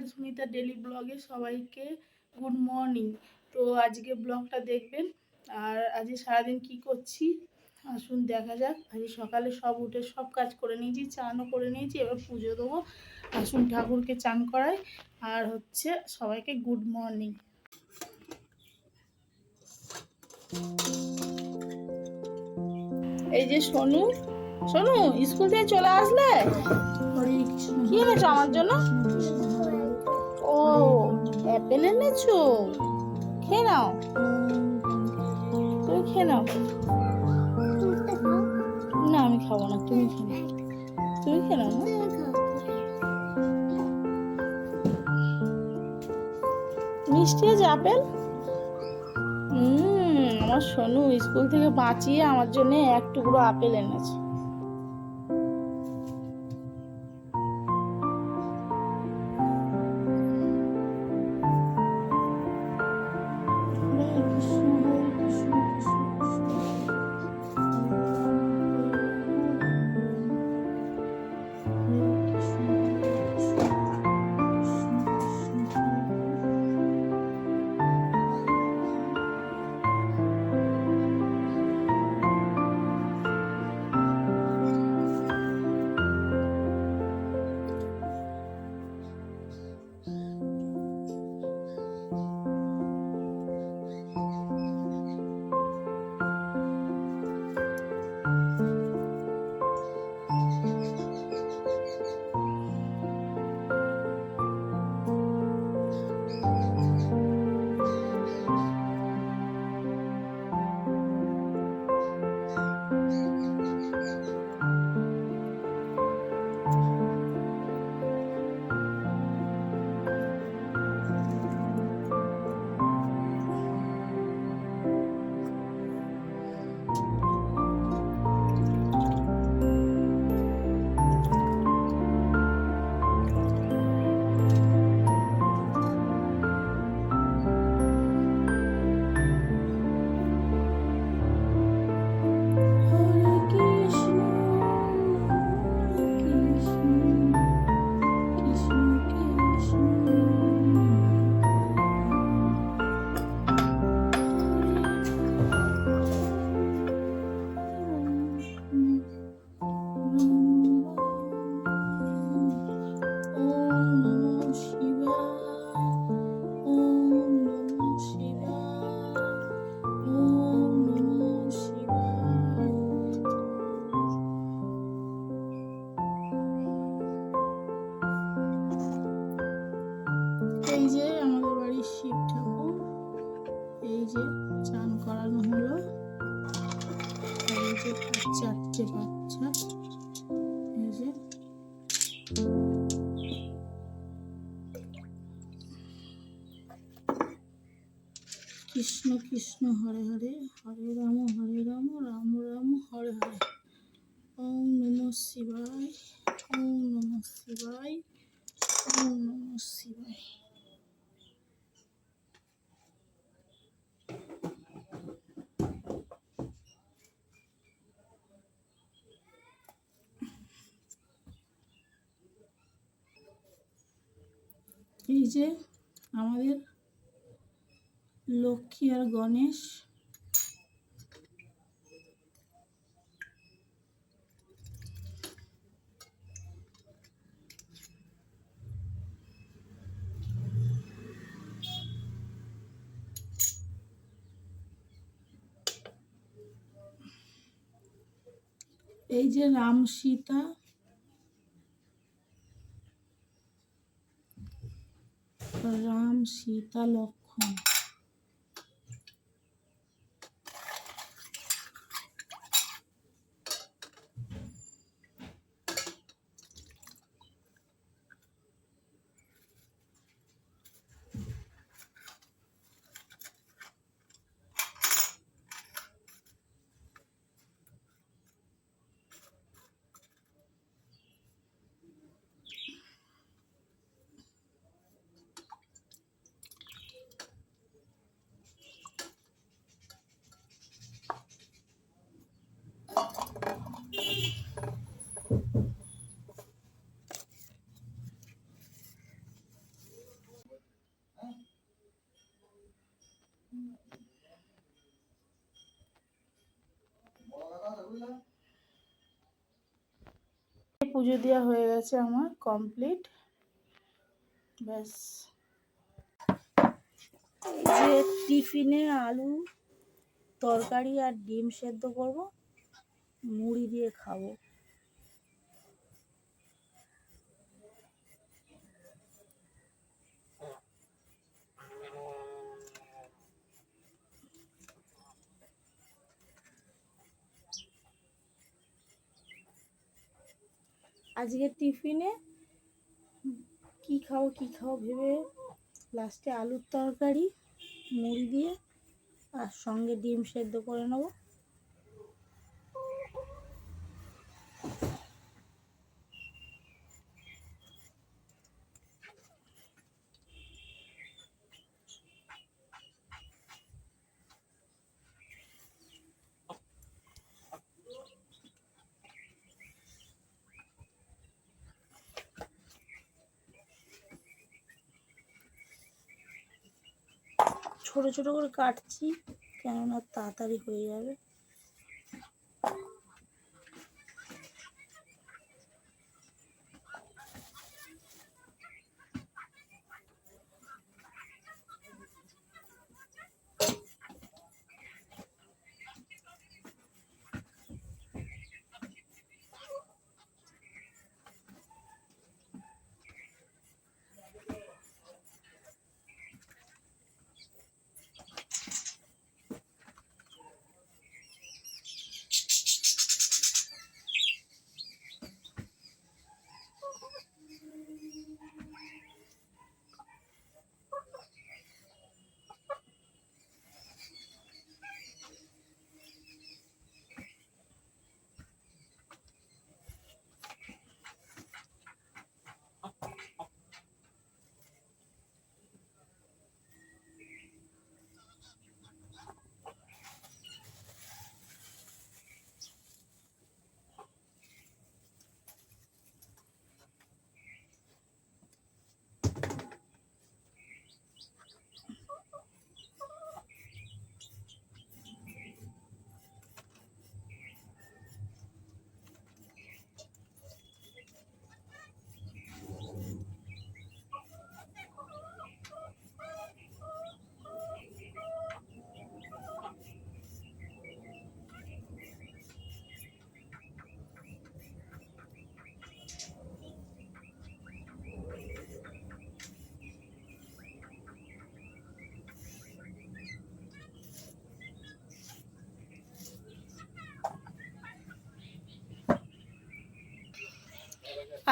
আর Sumita daily ব্লগে সবাইকে good morning. তো আজকে ব্লগটা দেখবেন। আর আজকে সারাদিন কি করছি? আসুন দেখা যাক। আজকে সকালে সব উঠে সব কাজ করে নিয়েছি চানও করে নিয়েছি এবার পুজো দেবো। আসুন ঠাকুরকে চান করাই। আর হচ্ছে সবাইকে গুড মর্নিং। এই যে সোনু সোনু স্কুল থেকে চলে আসলে? কি এনেছো আমার জন্য? অ্যাপেল এনেছো খেয়ে নাও। তুমি খেয়ে নাও। না, আমি খাব না, তুমি খেয়ে নাও। তুমি খেয়ে নাও মিষ্টি আছে আপেল? হুম, আমার সোনু স্কুল থেকে বাঁচিয়ে আমার জন্য এক টুকরো আপেল এনেছে। চারটে বাচ্চা এই যে কৃষ্ণ কৃষ্ণ হরে হরে হরে রাম হরে রাম রাম রাম হরে হরে ওম নম শিবায় ওম নম শিবায় ওম নম শিবায় এই যে আমাদের লক্ষ্মী আর গণেশ। এই যে রাম সীতা রাম সীতা লক্ষ্মণ পুজো দেওয়া হয়ে গেছে আমার কমপ্লিট ব্যাস। এই যে টিফিনে আলু, তরকারি আর ডিম সেদ্ধ করব, মুড়ি দিয়ে খাব। আজকে টিফিনে কি খাও কি খাও ভেবে লাস্টে আলুর তরকারি, মুড়ি দিয়ে, আর সঙ্গে ডিম সেদ্ধ করে নেব। ছোট ছোট করে কাটছি কেননা তাড়াতাড়ি হয়ে যাবে।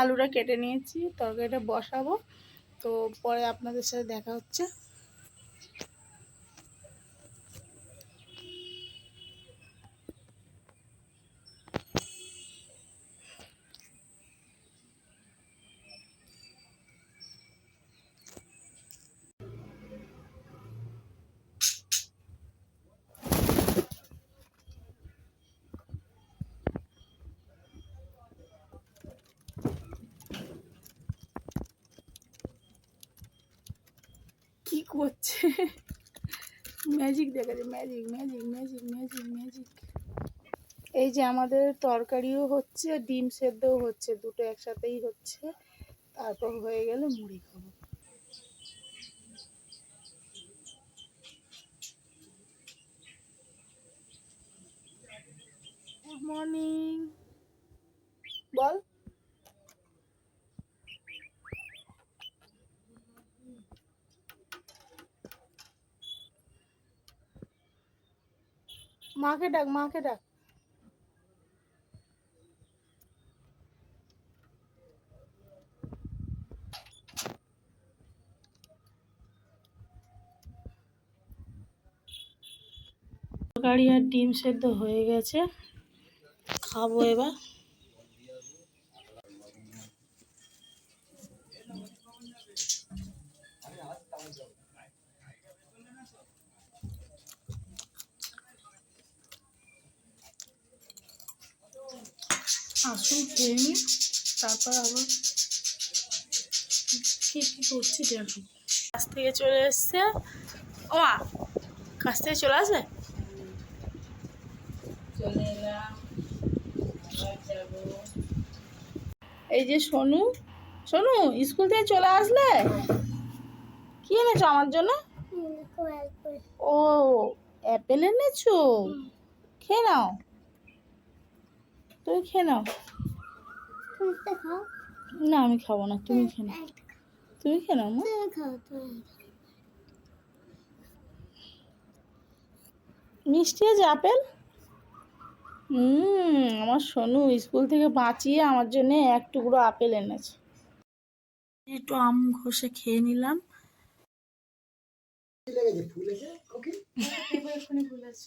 আলুটা কেটে নিয়েছি তরকারিটা বসাবো। তো পরে আপনাদের সাথে দেখা হচ্ছে কি করছে ম্যাজিক দেখা যায় magic magic magic magic magic এই যে আমাদের তরকারিও হচ্ছে, ডিম সেদ্ধও হচ্ছে, দুটো একসাথেই হচ্ছে। তারপর হয়ে গেলে মুড়ি খাব। গুড মর্নিং মাকে ডাক মাকে ডাক। তরকারি আর ডিম সেদ্ধ হয়ে গেছে। খাব এবার। আসুন খেয়ে নি তারপর আবার কি কী করছি দেখো। কাছ থেকে চলে এসছে। ও কাছ থেকে চলে আসবে? চলে এলাম এই যে সোনু সোনু স্কুল থেকে চলে আসলে? কি এনেছো আমার জন্য? ও অ্যাপেল এনেছো? খেয়ে নাও। তুমি খেয়ে নাও। না আমি খাব না তুমি খেয়ে নাও। তুমি খেয়ে নাও মা। মিষ্টি আছে আপেল? হুম আমার সোনু স্কুল থেকে বাঁচিয়ে আমার জন্য এক টুকরো আপেল এনেছে। একটু আম ঘষে খেয়ে নিলাম। এক্ষুনি ভুলেছি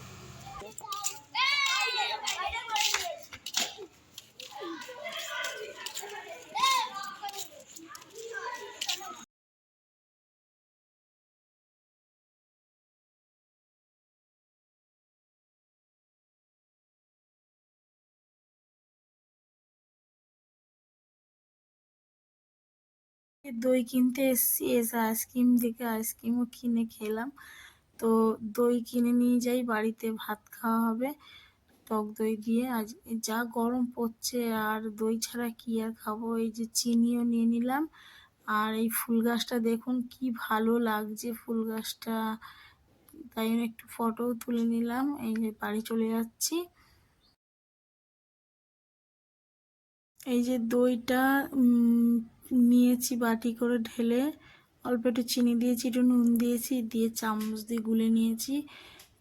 দই কিনতে এসেছি এসে আইসক্রিম দেখে আইসক্রিমও কিনে খেলাম। তো দই কিনে নিয়ে যাই, বাড়িতে ভাত খাওয়া হবে, টক দই দিয়ে। আজ যা গরম পড়ছে, আর দই ছাড়া কি আর খাব? এই যে চিনিও নিয়ে নিলাম। আর এই ফুল গাছটা দেখুন, কি ভালো লাগছে ফুল গাছটা। তাই জন্য একটু ফটোও তুলে নিলাম, এই যে বাড়ি চলে যাচ্ছি। এই যে দইটা নিয়েছি বাটি করে ঢেলে, অল্প একটু চিনি দিয়েছি, একটু নুন দিয়েছি, দিয়ে চামচ দিয়ে গুলে নিয়েছি।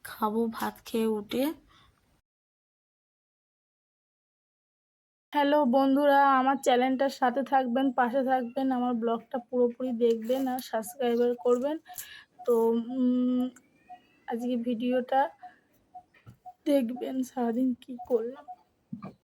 খাব ভাত খেয়ে উঠে। হ্যালো বন্ধুরা, আমার চ্যানেলটার সাথে থাকবেন, পাশে থাকবেন, আমার ব্লগটা পুরোপুরি দেখবেন আর সাবস্ক্রাইবার করবেন। তো আজকে ভিডিওটা দেখবেন, সারাদিন কি করলাম।